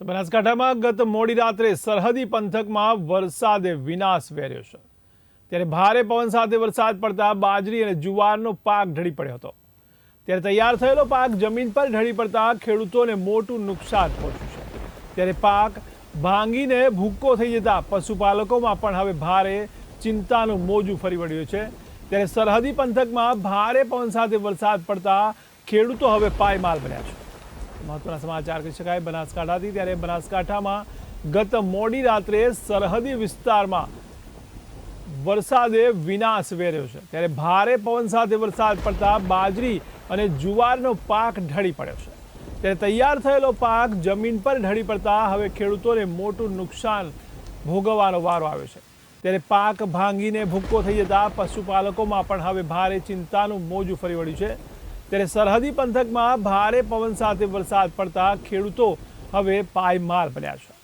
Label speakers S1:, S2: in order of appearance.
S1: તો બનાસકાંઠામાં ગત મોડી રાત્રે સરહદી પંથકમાં વરસાદે વિનાશ વેર્યો છે. ત્યારે ભારે પવન સાથે વરસાદ પડતા બાજરી અને જુવારનો પાક ઢળી પડ્યો હતો. ત્યારે તૈયાર થયેલો પાક જમીન પર ઢળી પડતા ખેડૂતોને મોટું નુકસાન પહોંચ્યું છે. ત્યારે પાક ભાંગીને ભૂક્કો થઈ જતા પશુપાલકોમાં પણ હવે ભારે ચિંતાનું મોજું ફરી વળ્યું છે. ત્યારે સરહદી પંથકમાં ભારે પવન સાથે વરસાદ પડતા ખેડૂતો હવે પાયમાલ બન્યા છે. મહત્વના સમાચાર કહી શકાય. બનાસકાંઠાથી ત્યારે બનાસકાંઠામાં ગત મોડી રાત્રે સરહદી વિસ્તારમાં વરસાદે વિનાશ વેર્યો છે. ત્યારે ભારે પવન સાથે વરસાદ પડતા બાજરી અને જુવારનો પાક ઢળી પડ્યો છે. ત્યારે તૈયાર થયેલો પાક જમીન પર ઢળી પડતા હવે ખેડૂતોને મોટું નુકસાન ભોગવવાનો વારો આવ્યો છે. ત્યારે પાક ભાંગીને ભૂક્કો થઈ જતા પશુપાલકોમાં પણ હવે ભારે ચિંતાનું મોજું ફરી વળ્યું છે. ત્યારે સરહદી પંથકમાં ભારે પવન સાથે વરસાદ પડતા ખેડૂતો હવે પાયમાલ બન્યા છે.